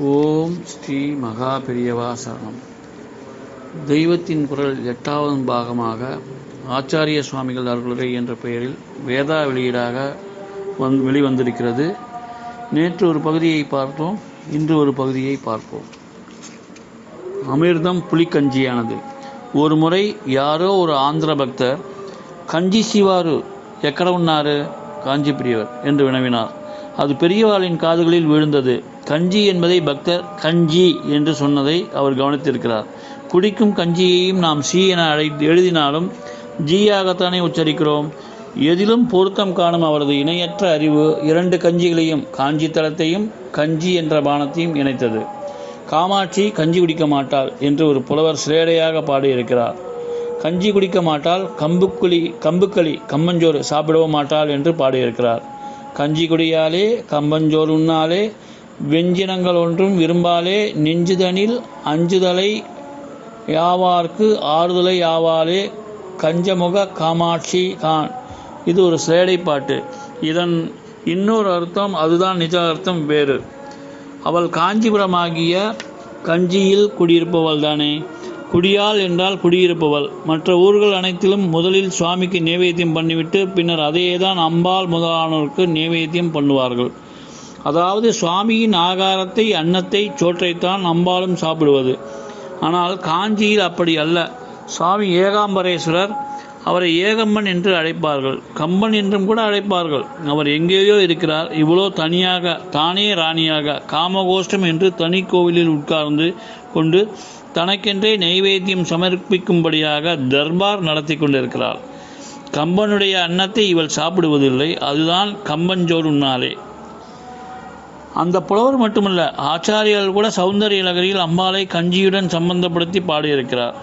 ஓம் ஸ்ரீ மகா பெரியவா சரணம். தெய்வத்தின் குரல் எட்டாவது பாகமாக ஆச்சாரிய சுவாமிகள் அருளுரை என்ற பெயரில் வேதா வெளியீடாக வந் வெளிவந்திருக்கிறது. நேற்று ஒரு பகுதியை பார்த்தோம் இன்று ஒரு பகுதியை பார்ப்போம். அமிர்தம் புலிக்கஞ்சியானது. ஒரு முறை யாரோ ஒரு ஆந்திர பக்தர் கஞ்சி சிவாரு எக்கட உண்ணாரு காஞ்சி பிரியவர் என்று வினவினார். அது பெரியவாளின் காதுகளில் விழுந்தது. கஞ்சி என்பதை பக்தர் கஞ்சி என்று சொன்னதை அவர் கவனித்திருக்கிறார். குடிக்கும் கஞ்சியையும் நாம் சி என அழை எழுதினாலும் ஜியாகத்தானே உச்சரிக்கிறோம். எதிலும் பொருத்தம் காணும் அவரது இணையற்ற அறிவு இரண்டு கஞ்சிகளையும் காஞ்சி தளத்தையும் கஞ்சி என்ற பானத்தையும் இணைத்தது. காமாட்சி கஞ்சி குடிக்க மாட்டாள் என்று ஒரு புலவர் சிலேடையாக பாடியிருக்கிறார். கஞ்சி குடிக்க மாட்டால் கம்புக்குழி கம்புக்களி கம்மஞ்சோறு சாப்பிடவும் மாட்டாள் என்று பாடியிருக்கிறார். கஞ்சி குடியாலே கம்பஞ்சோறு உண்ணாலே வெஞ்சினங்கள் ஒன்றும் விரும்பாலே நெஞ்சுதனில் அஞ்சுதலை யாவார்க்கு ஆறுதலை யாவாலே கஞ்சமுக காமாட்சி கான். இது ஒரு சேடை பாட்டு இதன் இன்னொரு அர்த்தம் அதுதான் நிஜ அர்த்தம் வேறு. அவள் காஞ்சிபுரமாகிய கஞ்சியில் குடியிருப்பவள் தானே. குடியால் என்றால் குடியிருப்பவள். மற்ற ஊர்கள் அனைத்திலும் முதலில் சுவாமிக்கு நேவேத்தியம் பண்ணிவிட்டு பின்னர் அதையே தான் அம்பாள் முதலானோருக்கு நேவேத்தியம் பண்ணுவார்கள். அதாவது சுவாமியின் ஆகாரத்தை அன்னத்தை சோற்றைத்தான் அம்பாலும் சாப்பிடுவது. ஆனால் காஞ்சியில் அப்படி அல்ல. சுவாமி ஏகாம்பரேஸ்வரர் அவரை ஏகம்மன் என்று அழைப்பார்கள். கம்பன் என்றும் கூட அழைப்பார்கள். அவர் எங்கேயோ இருக்கிறார். இவ்வளோ தனியாக தானே ராணியாக காமகோஷ்டம் என்று தனி கோவிலில் உட்கார்ந்து கொண்டு தனக்கென்றே நைவேத்தியம் சமர்ப்பிக்கும்படியாக தர்பார் நடத்தி கொண்டிருக்கிறார். கம்பனுடைய அன்னத்தை இவள் சாப்பிடுவதில்லை. அதுதான் கம்பஞ்சோறு உன்னாலே அந்த புலவர் மட்டுமல்ல ஆச்சாரியர்கள் கூட சௌந்தரிய நகரியில் அம்பாளை கஞ்சியுடன் சம்பந்தப்படுத்தி பாடியிருக்கிறார்.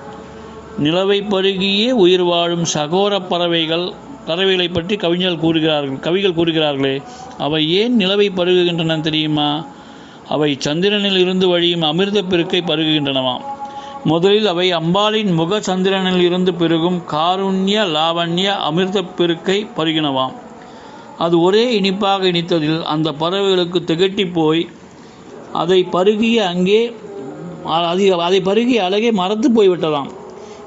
நிலவை பருகியே உயிர் வாழும் சகோர பறவைகள் பறவைகளை பற்றி கவிஞர்கள் கூறுகிறார்கள் கவிகள் கூறுகிறார்களே அவை ஏன் நிலவை பருகுகின்றன தெரியுமா? அவை சந்திரனில் இருந்து வழியும் அமிர்த பெருக்கை பருகுகின்றனவாம் முதலில் அவை அம்பாளின் முக சந்திரனில் இருந்து பெருகும் காருண்ய லாவண்ய அமிர்த பெருக்கை பருகினவாம். அது ஒரே இனிப்பாக இனித்ததில் அந்த பறவைகளுக்கு திகட்டி போய் அதை பருகிய அங்கே அது அதை பருகிய அழகே மறந்து போய்விட்டதாம்.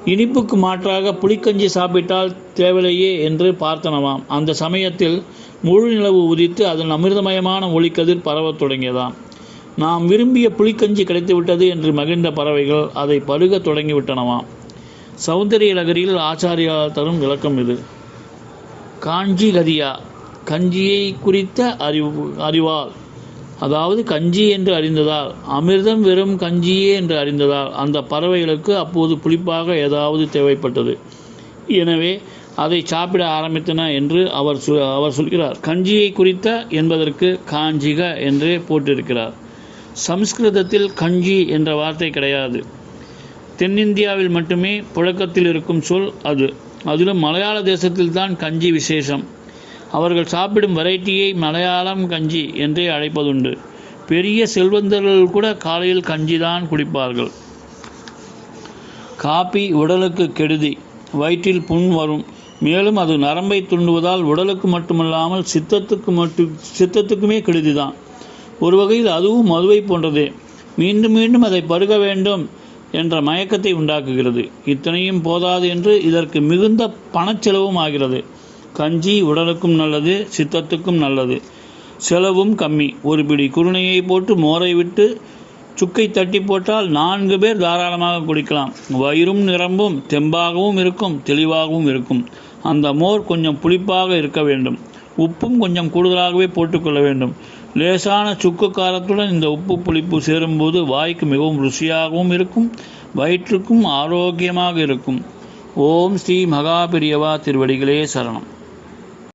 இனிப்புக்கு மாற்றாக புளிக்கஞ்சி சாப்பிட்டால் தேவையில்லையே என்று பார்த்தனவாம். அந்த சமயத்தில் முழு நிலவு உதித்து அதன் அமிர்தமயமான ஒளிக்கதிர் பரவத் தொடங்கியதாம். நாம் விரும்பிய புளிக்கஞ்சி கிடைத்துவிட்டது என்று மகிழ்ந்த பறவைகள் அதை பருக தொடங்கிவிட்டனவாம். சௌந்தரிய நகரில் ஆச்சாரியால் தரும் விளக்கம் இது. காஞ்சி கதியா கஞ்சியை குறித்த அறிவு அறிவால். அதாவது கஞ்சி என்று அறிந்ததால். அமிர்தம் வெறும் கஞ்சியே என்று அறிந்ததால். அந்த பறவைகளுக்கு அப்போது புளிப்பாக ஏதாவது தேவைப்பட்டது. எனவே அதை சாப்பிட ஆரம்பித்தன என்று அவர் சொ அவர் சொல்கிறார். கஞ்சியை குறித்த என்பதற்கு காஞ்சிக என்றே போட்டிருக்கிறார். சம்ஸ்கிருதத்தில் கஞ்சி என்ற வார்த்தை கிடையாது. தென்னிந்தியாவில் மட்டுமே புழக்கத்தில் இருக்கும் சொல் அது. அதிலும் மலையாள தேசத்தில் தான் கஞ்சி விசேஷம். அவர்கள் சாப்பிடும் வெரைட்டியை மலையாளம் கஞ்சி என்றே அழைப்பதுண்டு. பெரிய செல்வந்தர்கள் கூட காலையில் கஞ்சி தான் குடிப்பார்கள். காப்பி உடலுக்கு கெடுதி வயிற்றில் புண் வரும். மேலும் அது நரம்பை துண்டுவதால் உடலுக்கு மட்டுமல்லாமல் சித்தத்துக்கு மட்டும் சித்தத்துக்குமே கெடுதிதான். ஒரு வகையில் அதுவும் மதுவை போன்றதே. மீண்டும் மீண்டும் அதை பருக வேண்டும் என்ற மயக்கத்தை உண்டாக்குகிறது. இத்தனையும் போதாது என்று இதற்கு மிகுந்த பணச்செலவும் ஆகிறது. கஞ்சி உடலுக்கும் நல்லது சித்தத்துக்கும் நல்லது. செலவும் கம்மி. ஒரு பிடி குருணையை போட்டு மோரை விட்டு சுக்கை தட்டி போட்டால் நான்கு பேர் தாராளமாக குடிக்கலாம். வயிறும் நிரம்பும் தெம்பாகவும் இருக்கும் தெளிவாகவும் இருக்கும். அந்த மோர் கொஞ்சம் புளிப்பாக இருக்க வேண்டும். உப்பும் கொஞ்சம் கூடுதலாகவே போட்டுக்கொள்ள வேண்டும். லேசான சுக்கு காரத்துடன் இந்த உப்பு புளிப்பு சேரும்போது வாய்க்கு மிகவும் ருசியாகவும் இருக்கும் வயிற்றுக்கும் ஆரோக்கியமாக இருக்கும். ஓம் ஸ்ரீ மகாபிரியவா திருவடிகளே சரணம்.